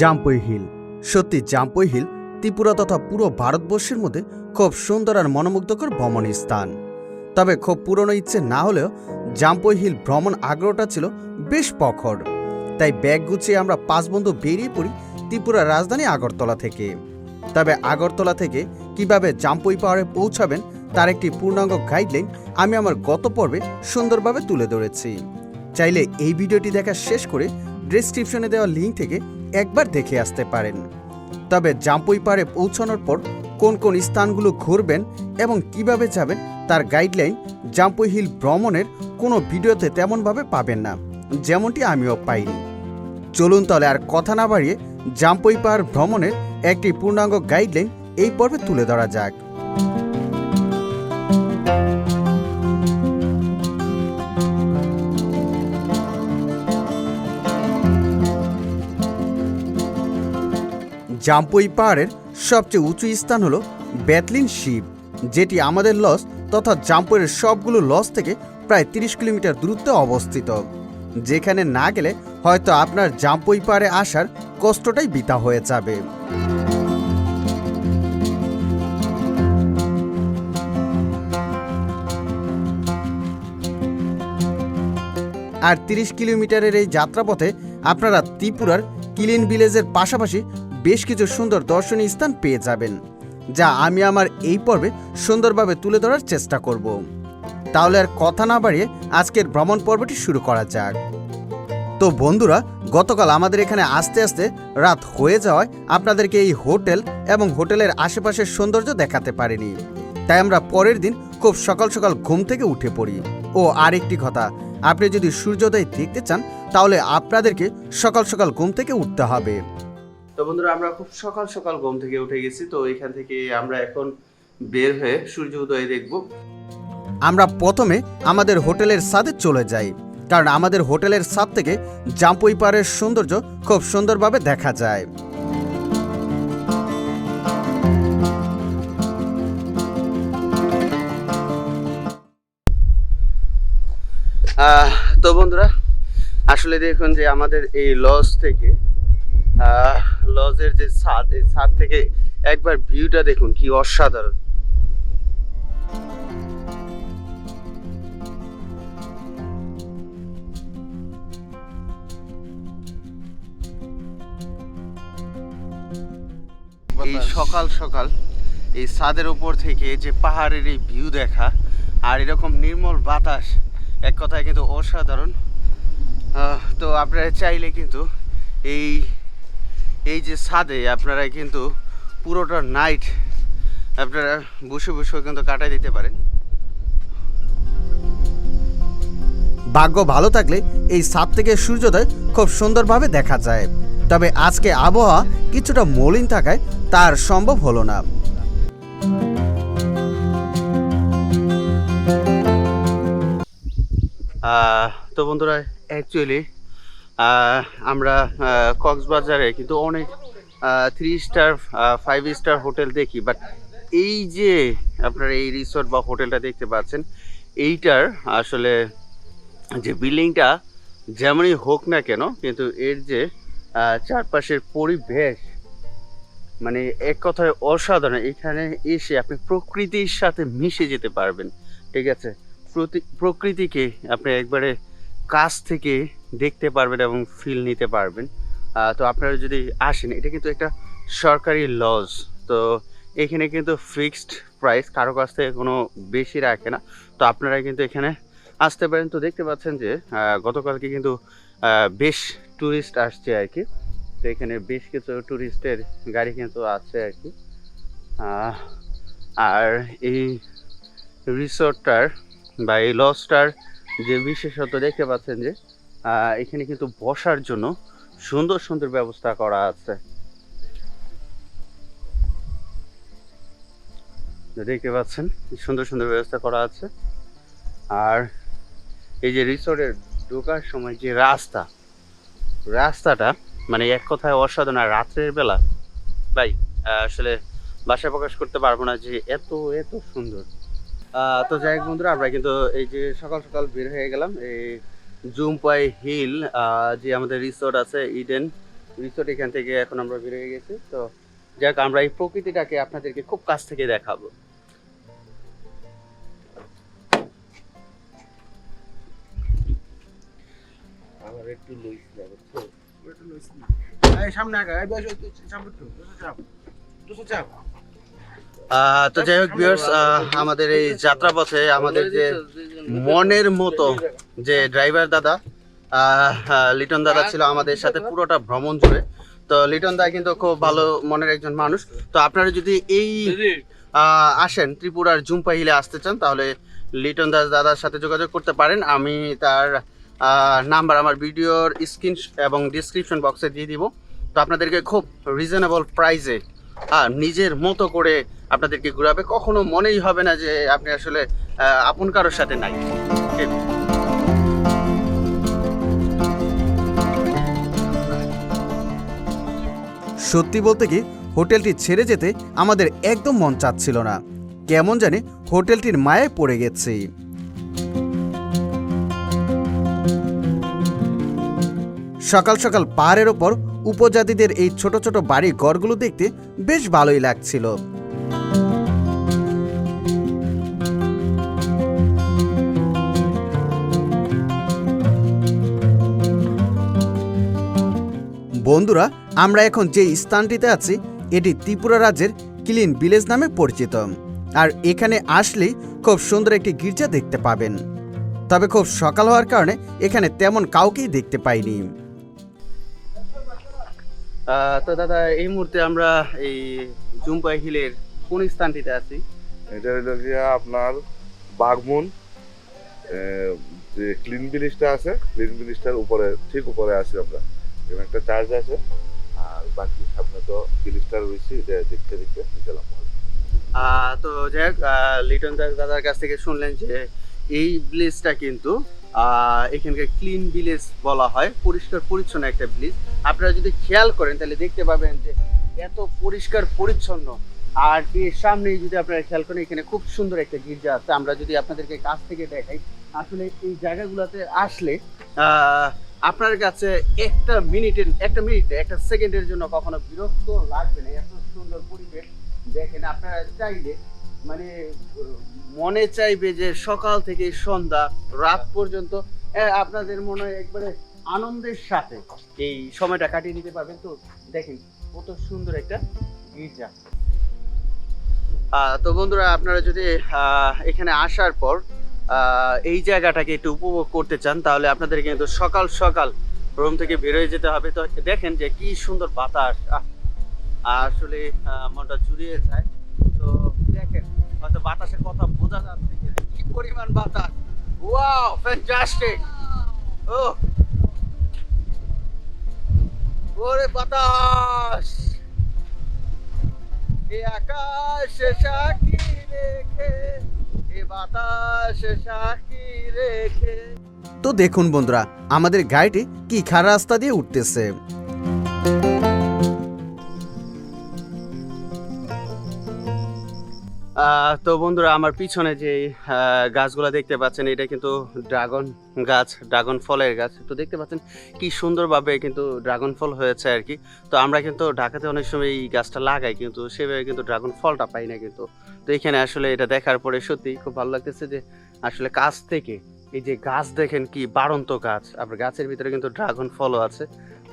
Jampui hill. সত্যি, Jampui hill Tripura তথা পুরো ভারতবর্ষের মধ্যে খুব সুন্দর আর মনোমুগ্ধকর ভ্রমণ স্থান। তবে খুব পুরনো ইচ্ছে না হলেও জাম্পুই হিল ভ্রমণ আগ্রহটা ছিল বেশ প্রখর। তাই ব্যাগ গুছিয়ে আমরা পাঁচ বন্ধু বেরিয়ে পড়ি ত্রিপুরার রাজধানী আগরতলা থেকে। তবে আগরতলা থেকে কীভাবে জাম্পুই পাহাড়ে পৌঁছাবেন তার একটি পূর্ণাঙ্গ গাইডলাইন আমি আমার গত পর্বে সুন্দরভাবে তুলে ধরেছি। চাইলে এই ভিডিওটি দেখা শেষ করে ডেসক্রিপশনে দেওয়া লিঙ্ক থেকে একবার দেখে আসতে পারেন। তবে জাম্পুই পাড়ে পৌঁছানোর পর কোন কোন স্থানগুলো ঘুরবেন এবং কীভাবে যাবেন তার গাইডলাইন জাম্পুই হিল ভ্রমণের কোনো ভিডিওতে তেমনভাবে পাবেন না, যেমনটি আমিও পাইনি। চলুন তাহলে আর কথা না বাড়িয়ে জাম্পুই পাহাড় ভ্রমণের একটি পূর্ণাঙ্গ গাইডলাইন এই পর্বে তুলে ধরা যাক। জাম্পুই পাহাড়ের সবচেয়ে উঁচু স্থান হলো ব্যাতলিন শিব, যেটি আমাদের লস তথা জাম্পুরের সবগুলো লস থেকে প্রায় তিরিশ কিলোমিটার দূরত্বে অবস্থিত। যেখানে না গেলে হয়তো আপনার জাম্পুই পাহাড়ে আসার কষ্টটাই বিতা হয়ে যাবে। আর তিরিশ কিলোমিটারের এই যাত্রাপথে আপনারা ত্রিপুরার কিলিন ভিলেজের পাশাপাশি বেশ কিছু সুন্দর দর্শনীয় স্থান পেয়ে যাবেন, যা আমি আমার এই পর্বে সুন্দরভাবে তুলে ধরার চেষ্টা করব। তাহলে আর কথা না বাড়িয়ে আজকের ভ্রমণ পর্বটি শুরু করা যাক। তো বন্ধুরা, গতকাল আমাদের এখানে আস্তে আস্তে রাত হয়ে যাওয়ায় আপনাদেরকে এই হোটেল এবং হোটেলের আশেপাশের সৌন্দর্য দেখাতে পারিনি। তাই আমরা পরের দিন খুব সকাল সকাল ঘুম থেকে উঠে পড়ি। ও, আরেকটি কথা, আপনি যদি সূর্যোদয় দেখতে চান, তাহলে আপনাদেরকে সকাল সকাল ঘুম থেকে উঠতে হবে। তো বন্ধুরা আমরা খুব সকাল সকাল ঘুম থেকে উঠে গেছি তো এখান থেকে আমরা এখন বের হয়ে সূর্য উদয় দেখব। আমরা প্রথমে আমাদের হোটেলের ছাদে চলে যাই কারণ আমাদের হোটেলের ছাদ থেকে জাম্পুই পাড়ের সৌন্দর্য খুব সুন্দরভাবে দেখা যায়। তো বন্ধুরা আসলে দেখুন যে আমাদের এই লজ থেকে লজের যে ছাদ এই ছাদ থেকে একবার ভিউটা দেখুন কি অসাধারণ। এই সকাল সকাল এই ছাদের উপর থেকে যে পাহাড়ের এই ভিউ দেখা আর এরকম নির্মল বাতাস এক কথায় কিন্তু অসাধারণ। আহ, তো আপনারা চাইলে কিন্তু এই এই যে ছাদে আপনারা কিন্তু পুরোটা নাইট আপনারা বসে বসে কিন্তু কাটাই দিতে পারেন। ভাগ্য ভালো থাকলে এই ছাদ থেকে সূর্যোদয় খুব সুন্দরভাবে দেখা যায়। তবে আজকে আবহাওয়া কিছুটা মলিন থাকায় তার সম্ভব হলো না। তো বন্ধুরা অ্যাকচুয়ালি আমরা কক্সবাজারে কিন্তু অনেক three star five star hotel দেখি বাট এই যে আপনারা এই রিসোর্ট বা হোটেলটা দেখতে পাচ্ছেন, এইটার আসলে যে বিল্ডিংটা যেমনই হোক না কেন, কিন্তু এর যে চারপাশের পরিবেশ মানে এক কথায় অসাধারণ, এখানে এসে আপনি প্রকৃতির সাথে মিশে যেতে পারবেন, ঠিক আছে? প্রকৃতিকে আপনি একবারে কাছ থেকে দেখতে পারবেন এবং ফিল নিতে পারবেন। তো আপনারা যদি আসেন, এটা কিন্তু একটা সরকারি লজ তো এখানে কিন্তু ফিক্সড প্রাইস কারও কাছ থেকে কোনো বেশি রাখে না। তো আপনারা কিন্তু এখানে আসতে পারেন। তো দেখতে পাচ্ছেন যে গতকালকে কিন্তু বেশ ট্যুরিস্ট আসছে আর কি। তো এখানে বেশ কিছু ট্যুরিস্টের গাড়ি কিন্তু আছে আর কি। আর এই রিসোর্টটার বা এই লজটার যে বিশেষত দেখতে পাচ্ছেন যে এখানে কিন্তু বসার জন্য সুন্দর সুন্দর ব্যবস্থা করা আছে। দেখতে পাচ্ছেন, সুন্দর সুন্দর ব্যবস্থা করা আছে। আর এই যে রিসোর্টের ঢোকার সময় যে রাস্তা, রাস্তাটা মানে এক কথায় অসাধারণ। আর রাত্রের বেলা, ভাই আসলে বাসায় প্রকাশ করতে পারব না যে এত এত সুন্দর। তো যাই হোক বন্ধুরা, আমরা কিন্তু এই যে সকাল সকাল বের হয়ে গেলাম। এই জুমপাই হিল যে আমাদের রিসোর্ট আছে ইডেন। রিসোর্ট এখান থেকে এখন আমরা বেরিয়ে গেছি। তো যাক আমরা এই প্রকৃতিটাকে আপনাদেরকে খুব কাছ থেকে দেখাবো। আমার একটু লইস না বুঝছ? এই সামনে আগা। এই বসে চাপ একটু। দুশো চাপ। দুশো চাপ। আহ, তো যাই হোক ভিউয়ার্স আমাদের এই যাত্রাপথে আমাদের যে মনের মতো যে ড্রাইভার দাদা লিটন দাদা ছিল আমাদের সাথে পুরোটা ভ্রমণ জুড়ে। তো লিটন দা কিন্তু খুব ভালো মনের একজন মানুষ। তো আপনারা যদি এই আসেন ত্রিপুরার জুম্পা হিলে আসতে চান, তাহলে লিটন দাস দাদার সাথে যোগাযোগ করতে পারেন। আমি তার নাম্বার আমার ভিডিওর স্ক্রিন এবং ডিসক্রিপশন বক্সে দিয়ে দিব। তো আপনাদেরকে খুব রিজনেবল প্রাইসে নিজের মতো করে আপনাদেরকে ঘুরাবে। কখনো মনেই হবে না যে আপনি আসলে আপন কারোর সাথে নাই। সত্যি বলতে কি, হোটেলটি ছেড়ে যেতে আমাদের একদম মন চাচ্ছিল না। কেমন জানি হোটেলটির মায়ায় পড়ে গেছি। সকাল সকাল পাহাড়ের ওপর উপজাতিদের এই ছোট ছোট বাড়ি ঘরগুলো দেখতে বেশ ভালোই লাগছিল। বন্ধুরা আমরা এখন যে স্থানটিতে আছি এটি ত্রিপুরা রাজ্যের ক্লিন ভিলেজ নামে পরিচিত। আর এখানে আসলেই খুব সুন্দর একটি গির্জা দেখতে পাবেন। তবে খুব সকাল হওয়ার কারণে এখানে তেমন কাউকেই দেখতে পাইনি। তো দাদা এই মুহূর্তে আমরা এই জুম্পাই হিলের কোন স্থানটিতে আছি? এটা হলো গিয়া আপনার বাগমুন যে ক্লিন বিলিজটা আছে ক্লিন বিলিজটার উপরে ঠিক উপরে আছি আমরা। এখানে একটা চার্জ আছে। আর বাকি সামনে তো বিলিজটা রয়েছে এটা দেখতে দেখতে নিচেলাম আহ, তো যাই হোক লিটন দাস দাদার কাছ থেকে শুনলেন যে এই ভিলেজটা কিন্তু এখানকার ক্লিন ভিলেজ বলা হয় পরিষ্কার পরিচ্ছন্ন একটা ভিলেজ আপনারা যদি খেয়াল করেন তাহলে দেখতে পাবেন যে এত পরিষ্কার পরিচ্ছন্ন। আর এর সামনেই যদি আপনারা খেয়াল করেন এখানে খুব সুন্দর একটা গির্জা আছে। আমরা যদি আপনাদেরকে কাছ থেকে দেখাই আসলে এই জায়গাগুলোতে আসলে আপনার কাছে একটা মিনিটের, একটা মিনিট, একটা সেকেন্ডের জন্য কখনো বিরক্ত লাগবে না? এত সুন্দর পরিবেশ। দেখেন, আপনারা চাইলে মানে মনে চাইবে যে সকাল থেকে সন্ধ্যা, রাত পর্যন্ত আপনাদের মনে হয় একবারে আনন্দের সাথে এই সময়টা কাটিয়ে নিতে পারবেন। তো দেখেন, কত সুন্দর একটা গির্জা। তো বন্ধুরা, আপনারা যদি এখানে আসার পর এই জায়গাটাকে একটু উপভোগ করতে চান, তাহলে আপনাদের কিন্তু সকাল সকাল রুম থেকে বেরোয় যেতে হবে। তো দেখেন যে কি সুন্দর বাতাস। আসলে মনটা জুড়িয়ে যায়। তো দেখেন, হয়তো বাতাসের কথা বোঝা যাচ্ছে কি পরিমাণ বাতাস। ওরে বাতাস! আকাশ রেখে তো দেখুন বন্ধুরা আমাদের গাড়িটি কি খারাপ রাস্তা দিয়ে উঠতেছে? তো বন্ধুরা, আমার পিছনে যে গাছগুলো দেখতে পাচ্ছেন, এটা কিন্তু ড্রাগন গাছ, ড্রাগন ফলের গাছ। তো দেখতে পাচ্ছেন কি সুন্দরভাবে কিন্তু ড্রাগন ফল হয়েছে আর কি। তো আমরা কিন্তু ঢাকাতে অনেক সময় এই গাছটা লাগাই, কিন্তু সেভাবে কিন্তু ড্রাগন ফলটা পাই না কিন্তু। তো এখানে আসলে এটা দেখার পরে সত্যি খুব ভালো লাগতেছে যে, আসলে কাছ থেকে এই যে গাছ দেখেন কি বাড়ন্ত গাছ। আবার গাছের ভিতরে কিন্তু ড্রাগন ফলও আছে।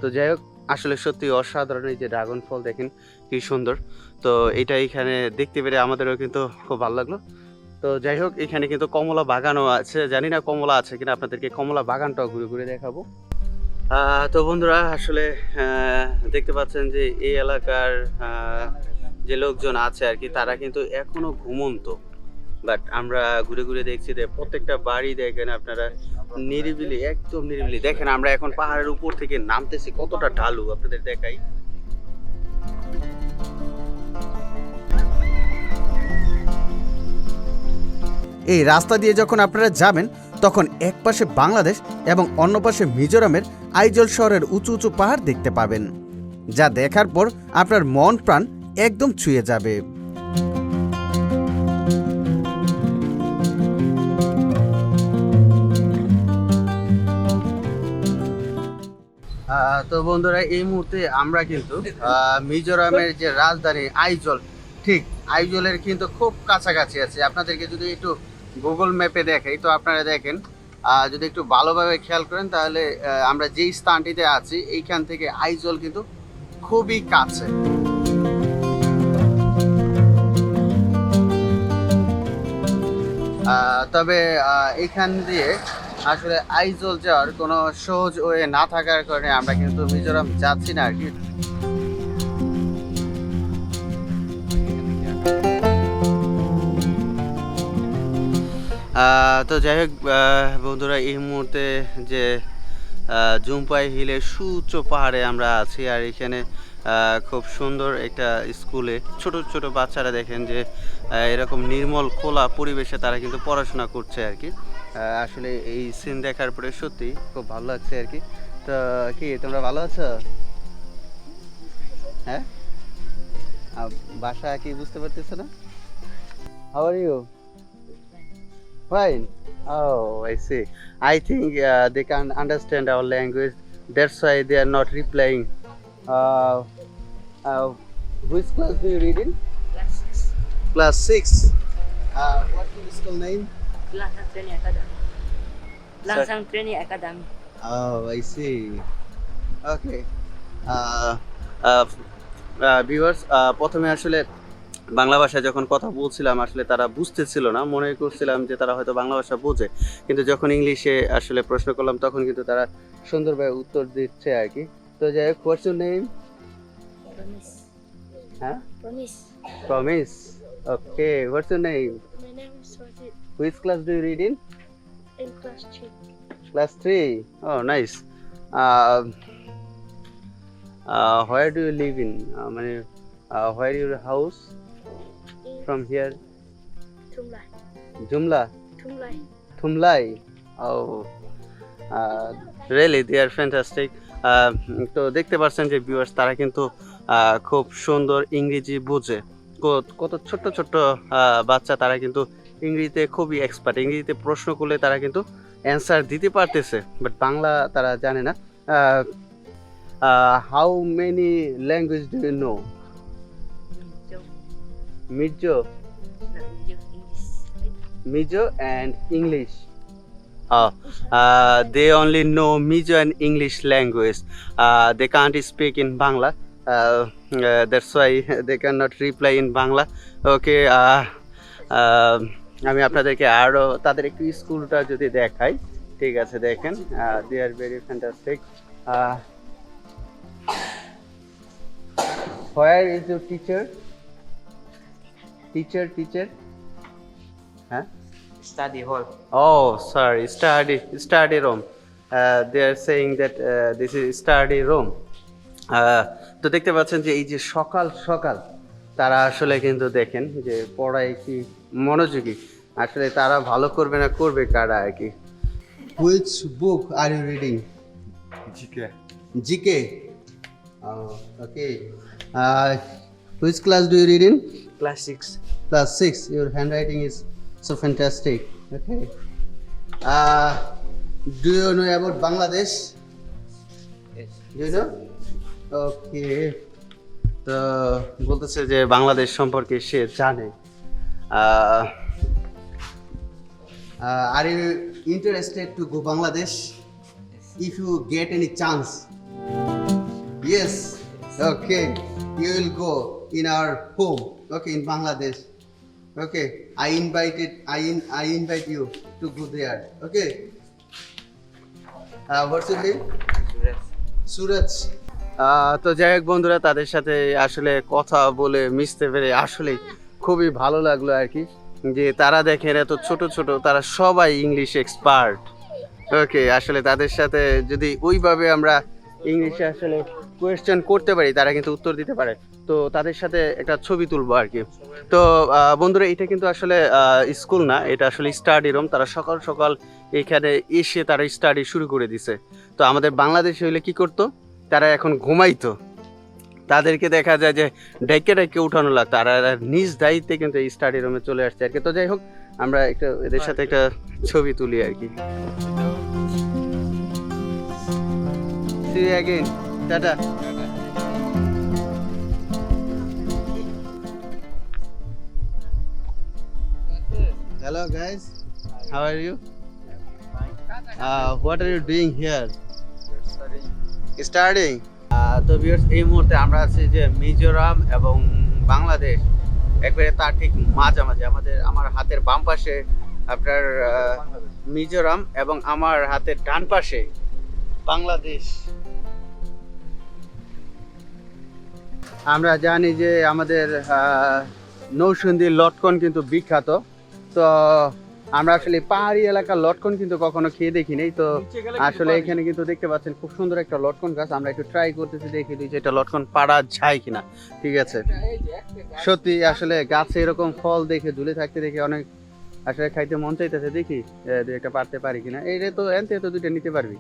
তো যাই হোক, আসলে সত্যি অসাধারণ এই যে ড্রাগন ফল দেখেন, কি সুন্দর। তো এটা এখানে দেখতে পেরে আমাদেরও কিন্তু খুব ভালো লাগল। তো যাই হোক, এখানে কিন্তু কমলা বাগানও আছে। জানি না কমলা আছে কিনা, আপনাদেরকে কমলা বাগানটাও ঘুরে ঘুরে দেখাবো। তো বন্ধুরা, আসলে দেখতে পাচ্ছেন যে এই এলাকার যে লোকজন আছে আর কি, তারা কিন্তু এখনও ঘুমন্ত। বাট আমরা ঘুরে ঘুরে দেখছি যে প্রত্যেকটা বাড়ি দেখেন আপনারা, নিরিবিলি, একদম নিরিবিলি। দেখেন আমরা এখন পাহাড়ের উপর থেকে নামতেছি, কতটা ঢালু আপনাদের দেখাই। এই রাস্তা দিয়ে যখন আপনারা যাবেন, তখন এক পাশে বাংলাদেশ এবং অন্য পাশে মিজোরামের আইজল শহরের উঁচু উঁচু পাহাড় দেখতে পাবেন। যা দেখার পর আপনার মন প্রাণ একদম ছুঁয়ে যাবে। তো বন্ধুরা, এই মুহূর্তে আমরা কিন্তু মিজোরামের যে রাজধানী আইজল, ঠিক আইজলের কিন্তু খুব কাছাকাছি আছে। আপনাদেরকে যদি একটু গুগল ম্যাপে দেখাই তো আপনারা দেখেন যদি একটু ভালোভাবে খেয়াল করেন তাহলে আমরা যেই স্থানটিতে আছি, এইখান থেকে আইজল কিন্তু খুবই কাছে। তবে এখান দিয়ে আসলে আইজল যাওয়ার কোনো সহজ ওয়ে না থাকার কারণে আমরা কিন্তু মিজোরাম যাচ্ছি না আর কি। তো যাই হোক বন্ধুরা, এই মুহূর্তে যে জুম্পাই হিলের সুউচ্চ পাহাড়ে আমরা আছি, আর এখানে খুব সুন্দর একটা স্কুলে ছোট ছোট বাচ্চারা দেখেন যে এরকম নির্মল, খোলা পরিবেশে তারা কিন্তু পড়াশোনা করছে আর কি। আসলে এই সিন দেখার পরে সত্যি খুব ভালো লাগছে আর কি। তো, কি, তোমরা ভালো আছো? হ্যাঁ? বাসা কি বুঝতে পারতেছো না? How are you Fine. Oh, I see. I think uh, they can understand our language. That's why they are not replying. Uh, uh, which class do you read in? Class six. Class six. Uh, what's your school name? Langsang Training Academy. Langsang Training Academy. Oh, I see. Okay. Uh, uh, uh, viewers, uh, প্রথমে আসলে বাংলা ভাষায় যখন কথা বলছিলাম আসলে তারা বুঝতেছিল না মনে করছিলাম যে তারা হয়তো বাংলা ভাষা বোঝে কিন্তু যখন ইংলিশে আসলে প্রশ্ন করলাম তখন কিন্তু তারা সুন্দরভাবে উত্তর দিচ্ছে আর কি তো যাই হোক হোয়াটস ইউর নেম. হ্যাঁ. Promise okay what's your name which class do you read in 3. Oh, nice. Uh, uh, where do you live in? Uh, মানে, your house In from here? Tumlai. Jumla, Tumlai. Thumlai. Oh, uh, really, they are fantastic. Uh, তো দেখতে পাচ্ছেন যে viewers তারা কিন্তু uh, খুব সুন্দর ইংরেজি বোঝে কত- ছোট্ট ছোট্ট uh, বাচ্চা তারা কিন্তু ইংরেজিতে খুবই এক্সপার্ট ইংরেজিতে প্রশ্ন করলে তারা কিন্তু অ্যান্সার দিতে পারতেছে বাট বাংলা তারা জানে না how many language do you know. Mijo English. Mizo and English. Oh, uh, they only know Mizo and English language. Uh, they can't speak in Bangla. Uh, uh, that's why they cannot reply in Bangla. Okay. Uh, uh, আমি আপনাদেরকে আরও তাদের একটু স্কুলটা যদি দেখাই ঠিক আছে দেখেন they are very fantastic where is your teacher teacher teacher হ্যাঁ study hall. Oh, sorry, study study room. Uh, they are saying that uh, this is study room. Uh, তো দেখতে পাচ্ছেন যে এই যে সকাল সকাল তারা আসলে কিন্তু দেখেন যে পড়ায় কি মনোযোগী। আসলে তারা ভালো করবে না করবে কারা আর কি। Which book are you reading GK. GK? Okay which class do you read in Class six. class 6 your handwriting is so fantastic okay uh, do you know about bangladesh Yes. do you know okay তো বলতেছে যে বাংলাদেশ সম্পর্কে সে জানে are you interested to go Bangladesh if you get any chance yes okay you will go in our home okay in bangladesh okay. I invited i in, i invite you to go there okay. Uh, what's your name? Suraj. Suraj তো যাই হোক বন্ধুরা তাদের সাথে আসলে কথা বলে মিশতে পেরে আসলে খুবই ভালো লাগল আর কি যে তারা দেখেন এত ছোট ছোট তারা সবাই ইংলিশ এক্সপার্ট ওকে আসলে তাদের সাথে যদি ওইভাবে আমরা ইংলিশে আসলে কোয়েশ্চেন করতে পারি, তারা কিন্তু উত্তর দিতে পারে। তো তাদের সাথে একটা ছবি তুলবো আর কি। তো বন্ধুরা, এটা কিন্তু আসলে স্কুল না, এটা আসলে স্টাডি রুম তারা সকাল সকাল এখানে এসে তারা স্টাডি শুরু করে দিছে। তো আমাদের বাংলাদেশে হইলে কি করতো? তারা এখন ঘুমাইতো। তাদেরকে দেখা যায় যে ডেকে ডেকে উঠানো লাগতো। আর নিজ দায়িত্বে কিন্তু এই স্টাডি রুমে চলে আসছে আর কি। তো যাই হোক, আমরা একটা, এদের সাথে একটা ছবি তুলি আর কি। See you again. Tata. Hello guys, how are you? Uh, what are you doing? Starting তো ভিউয়ার্স এই মুহূর্তে আমরা আছি যে মিজোরাম এবং বাংলাদেশ। একবারে তার ঠিক মাঝামাঝি। আমাদের আমার হাতের বাম পাশে আপনার আহ, মিজোরাম এবং আমার হাতের ডান পাশে বাংলাদেশ। আমরা জানি যে আমাদের আহ, নৌসন্দির লটকন কিন্তু বিখ্যাত। তো আমরা আসলে পাহাড়ি এলাকার লটকন কিন্তু কখনো খেয়ে দেখিনি। তো আসলে এখানে কিন্তু দেখতে পাচ্ছেন খুব সুন্দর একটা লটকন গাছ। আমরা একটু ট্রাই করতেছি দেখি যে এটা লটকন পাড়া যায় কিনা। ঠিক আছে? সত্যি আসলে গাছে এরকম ফল দেখে ঝুলে থাকতে দেখে অনেক আসলে খাইতে মন চাইতেছে। দেখি দুই একটা পারতে পারি কিনা। এইটা তো এনতে তো দুইটা নিতে পারবি।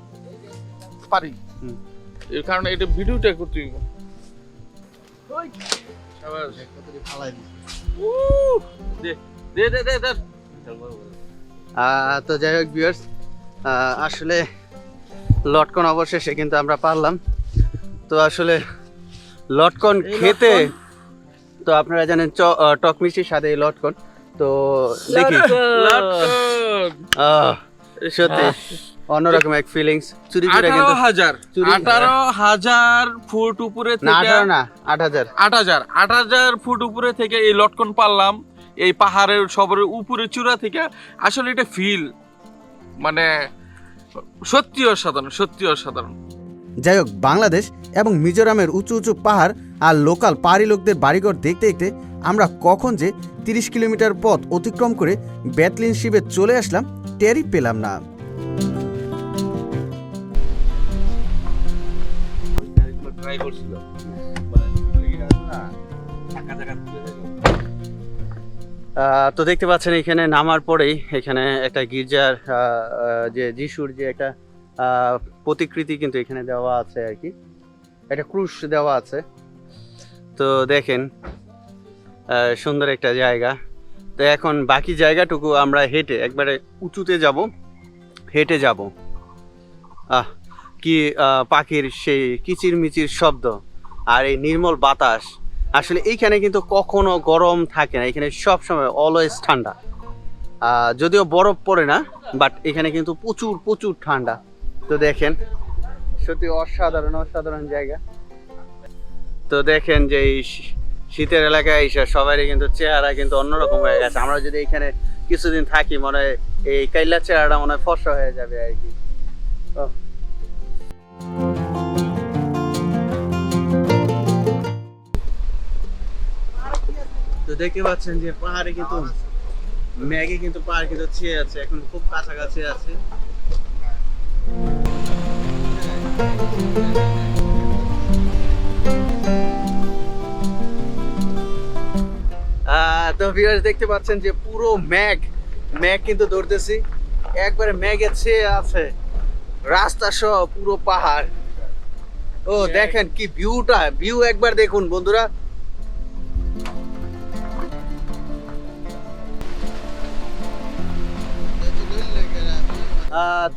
পারি। এর কারণে এটা ভিডিওটা করতে তো যাই হোক ভিউয়ার্স আসলে লটকন অবশেষে কিন্তু আমরা পারলাম। তো আসলে লটকন খেতে তো আপনারা জানেন টক মিষ্টির সাথে এই লটকন। তো দেখি। সত্যি। অন্যরকম এক ফিলিংস চুরি করে কিন্তু হাজার। চুরি- আঠারো হাজার ফুট উপরে না থেকে না আট হাজার। আট হাজার। আট হাজার ফুট উপরে থেকে এই লটকন পারলাম। এই পাহাড়ের সবরের উপরে চূড়া থেকে। আসলে এটা ফিল মানে সত্যি অসাধারণ সত্যি অসাধারণ। যাই হোক বাংলাদেশ এবং মিজোরামের উঁচু উঁচু পাহাড় আর লোকাল পাহাড়ি লোকদের বাড়িঘর দেখতে দেখতে আমরা কখন যে তিরিশ কিলোমিটার পথ অতিক্রম করে ব্যাতলিন শিবে চলে আসলাম টেরই পেলাম না। ট্রাই করছিল। তো দেখতে পাচ্ছেন এখানে নামার পরেই এখানে একটা গির্জার যে যিশুর যে একটা প্রতিকৃতি কিন্তু এখানে দেওয়া আছে আর কি। একটা ক্রুশ দেওয়া আছে। তো দেখেন সুন্দর একটা জায়গা। তো এখন বাকি জায়গাটুকু আমরা হেঁটে একবারে উঁচুতে যাব হেঁটে যাব। আহ কি পাখির সেই কিচিরমিচির শব্দ আর এই নির্মল বাতাস, আসলে এইখানে কিন্তু কখনো গরম থাকে না এখানে সব সময় অলওয়েজ ঠান্ডা যদিও বরফ পড়ে না বাট এখানে কিন্তু প্রচুর প্রচুর ঠান্ডা। তো দেখেন, সত্যি অসাধারণ অসাধারণ জায়গা। তো দেখেন যে এই শীতের এলাকায় এসে সবারই কিন্তু চেহারা কিন্তু অন্যরকম হয়ে গেছে। আমরা যদি এখানে কিছুদিন থাকি, মনে হয় এই কাইলা চেহারাটা মনে হয় ফর্সা হয়ে যাবে আর কি। দেখতে পাচ্ছেন যে পাহাড়ে কিন্তু ম্যাগে কিন্তু পাহাড় কিন্তু ছেয়ে আছে এখন খুব কাছাকাছি আছে। তো ভিউয়ার্স দেখতে পাচ্ছেন যে পুরো ম্যাগ ম্যাগ কিন্তু ধরতেছি। একবারে ম্যাগে ছেয়ে আছে। রাস্তা সহ পুরো পাহাড়। ও দেখেন কি ভিউটা ভিউ একবার দেখুন বন্ধুরা।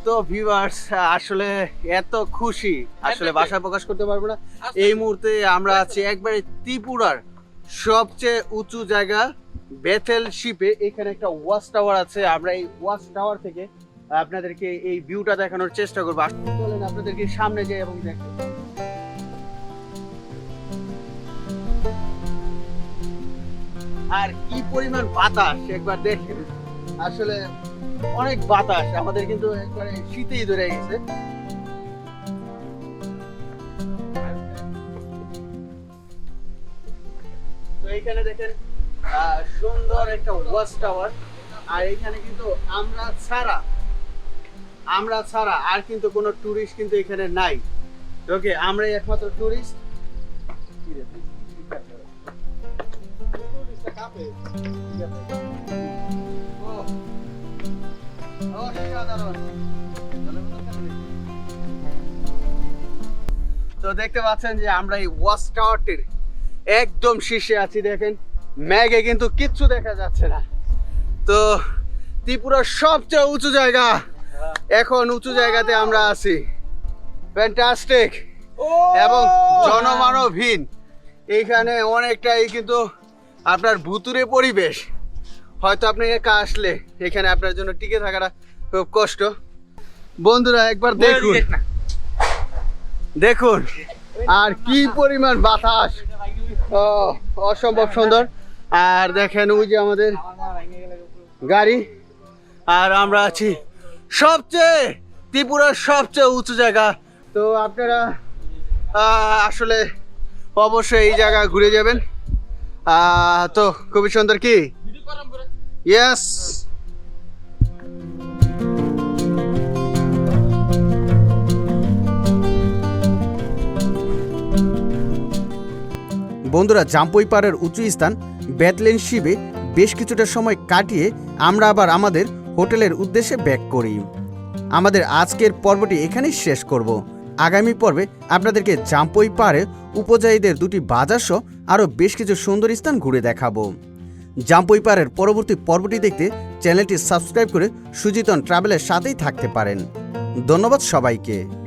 তো ভিউয়ার্স আসলে এত খুশি। আসলে ভাষায় প্রকাশ করতে পারব না। এই মুহূর্তে আমরা আছি একবারে ত্রিপুরার সবচেয়ে উঁচু জায়গা বেথেল শিপে এখানে একটা ওয়াচ টাওয়ার আছে। আমরা এই ওয়াচ টাওয়ার থেকে আপনাদেরকে এই ভিউটা দেখানোর চেষ্টা করব। চলেন আপনাদেরকে সামনে যাই এবং দেখি। আর কি পরিমাণ বাতাস একবার দেখেন। আসলে অনেক বাতাস, আমাদের কিন্তু একবারে শীতেই ধরে গেছে। তো এখানে দেখেন সুন্দর একটা ওয়াচ টাওয়ার। আর এখানে কিন্তু আমরা ছাড়া আমরা ছাড়া আর কিন্তু কোনো টুরিস্ট কিন্তু এখানে নাই। ওকে আমরাই একমাত্র টুরিস্ট তো দেখতে পাচ্ছেন যে আমরা এই ওয়াচ টাওয়ারটির একদম শীর্ষে আছি দেখেন। ম্যাগে কিন্তু কিচ্ছু দেখা যাচ্ছে না। তো ত্রিপুরার সবচেয়ে উঁচু জায়গা। এখন উঁচু জায়গাতে আমরা আছি। ফ্যান্টাস্টিক এবং জনমানবহীন। এইখানে অনেকটাই কিন্তু আপনার ভুতুরে পরিবেশ। হয়তো আপনি একা আসলে এখানে আপনার জন্য টিকে থাকাটা খুব কষ্ট। বন্ধুরা একবার দেখুন। দেখুন। আর কি পরিমাণ বাতাস। ও অসম্ভব সুন্দর। আর দেখেন ওই যে আমাদের গাড়ি। আর আমরা আছি সবচেয়ে ত্রিপুরার সবচেয়ে উঁচু জায়গা। তো আপনারা আসলে অবশ্যই এই জায়গা ঘুরে যাবেন। আহ, তো খুবই সুন্দর কি? ইয়েস বন্ধুরা জাম্পই পাড়ের উঁচু স্থান ব্যাটলেন শিবে বেশ কিছুটা সময় কাটিয়ে আমরা আবার আমাদের হোটেলের উদ্দেশ্যে ব্যাক করি। আমাদের আজকের পর্বটি এখানেই শেষ করব। আগামী পর্বে আপনাদেরকে জাম্পই পাড়ে উপজায়ীদের দুটি বাজার সহ আরও বেশ কিছু সুন্দর স্থান ঘুরে দেখাবো। জাম্পই পারের পরবর্তী পর্বটি দেখতে চ্যানেলটি সাবস্ক্রাইব করে সুজিতন ট্রাভেলের সাথেই থাকতে পারেন। ধন্যবাদ সবাইকে।